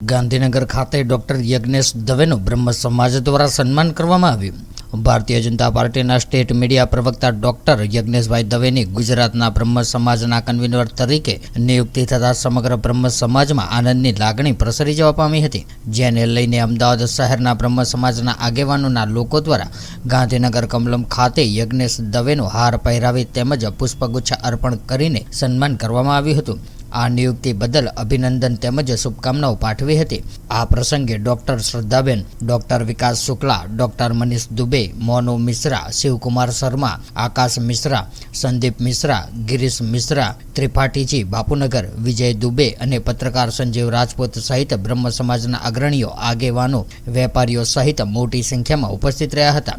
ગાંધીનગર ખાતે ડોક્ટર યજ્ઞેશ દવેનું બ્રહ્મ સમાજ દ્વારા સન્માન કરવામાં આવ્યું. ભારતીય જનતા પાર્ટીના સ્ટેટ મીડિયા પ્રવક્તા ડોક્ટર યજ્ઞેશભાઈ દવેની ગુજરાતના બ્રહ્મ સમાજના કન્વીનર તરીકે નિયુક્તિ થતાં સમગ્ર બ્રહ્મ સમાજમાં આનંદની લાગણી પ્રસરી જવા પામી હતી. જેને લઈને અમદાવાદ શહેરના બ્રહ્મ સમાજના આગેવાનોના લોકો દ્વારા ગાંધીનગર કમલમ ખાતે યજ્ઞેશ દવેનો હાર પહેરાવી તેમજ પુષ્પગુચ્છ અર્પણ કરીને સન્માન કરવામાં આવ્યું હતું. આ નિયુક્તિ બદલ અભિનંદન તેમજ શુભકામનાઓ પાઠવી હતી. આ પ્રસંગે doctor Shraddhaben, doctor Vikas Shukla, doctor Manish Dubey, Monu Mishra, Shivkumar Sharma, Akash Mishra, Sandeep Mishra, Girish Mishra, Tripathiji Bapunagar, Vijay Dubey અને પત્રકાર સંજીવ રાજપૂત સહિત બ્રહ્મ સમાજના અગ્રણીઓ, આગેવાનો, વેપારીઓ સહિત મોટી સંખ્યામાં ઉપસ્થિત રહ્યા હતા.